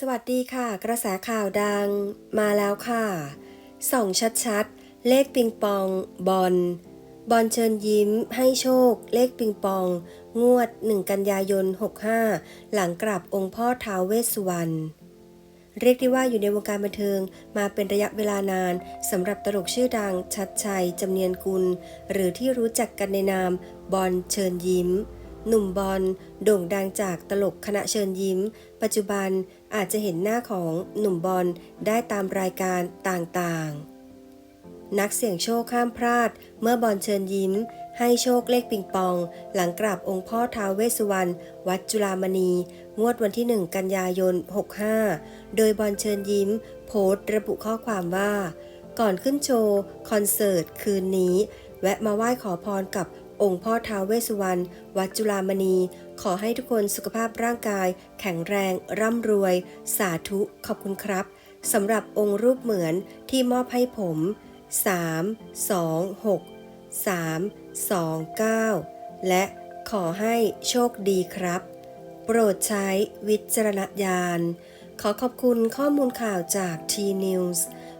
สวัสดีค่ะ กระแสข่าวดังมาแล้วค่ะส่องชัดๆ เลขปิงปอง บอลบอลเชิญยิ้ม ให้โชค เลขปิงปอง งวด 1 กันยายน 65 หลังกลับองค์พ่อท้าวเวสสุวรรณเรียกได้ว่าอยู่ในวงการบันเทิงมาเป็นระยะเวลานานสำหรับตลกชื่อดังชัดชัยจำเนียนกุล หรือที่รู้จักกันในนามบอลเชิญยิ้ม หนุ่มบอลโด่งดังจากตลกคณะเชิญยิ้ม ปัจจุบันอาจจะเห็นหน้าของหนุ่มบอลได้ตามรายการต่างๆ นักเสี่ยงโชคข้ามพลาด เมื่อบอลเชิญยิ้ม ให้โชคเลขปิงปอง หลังกราบองค์พ่อท้าวเวสสุวรรณวัดจุฬามณี งวดวันที่ 1 กันยายน 65 โดยบอลเชิญยิ้ม โพสต์ระบุข้อความว่า ก่อนขึ้นโชว์ คอนเสิร์ตคืนนี้ แวะมาไหว้ขอพรกับ องค์พ่อท้าวเวสสุวรรณวัดจุฬามณี ขอให้ทุกคนสุขภาพร่างกาย แข็งแรง ร่ำรวย สาธุขอบคุณครับสำหรับองค์รูปเหมือนที่มอบให้ผม 3 2 6 3 2 9 และขอให้โชคดีครับ โปรดใช้วิจารณญาณ ขอขอบคุณข้อมูลข่าวจาก T News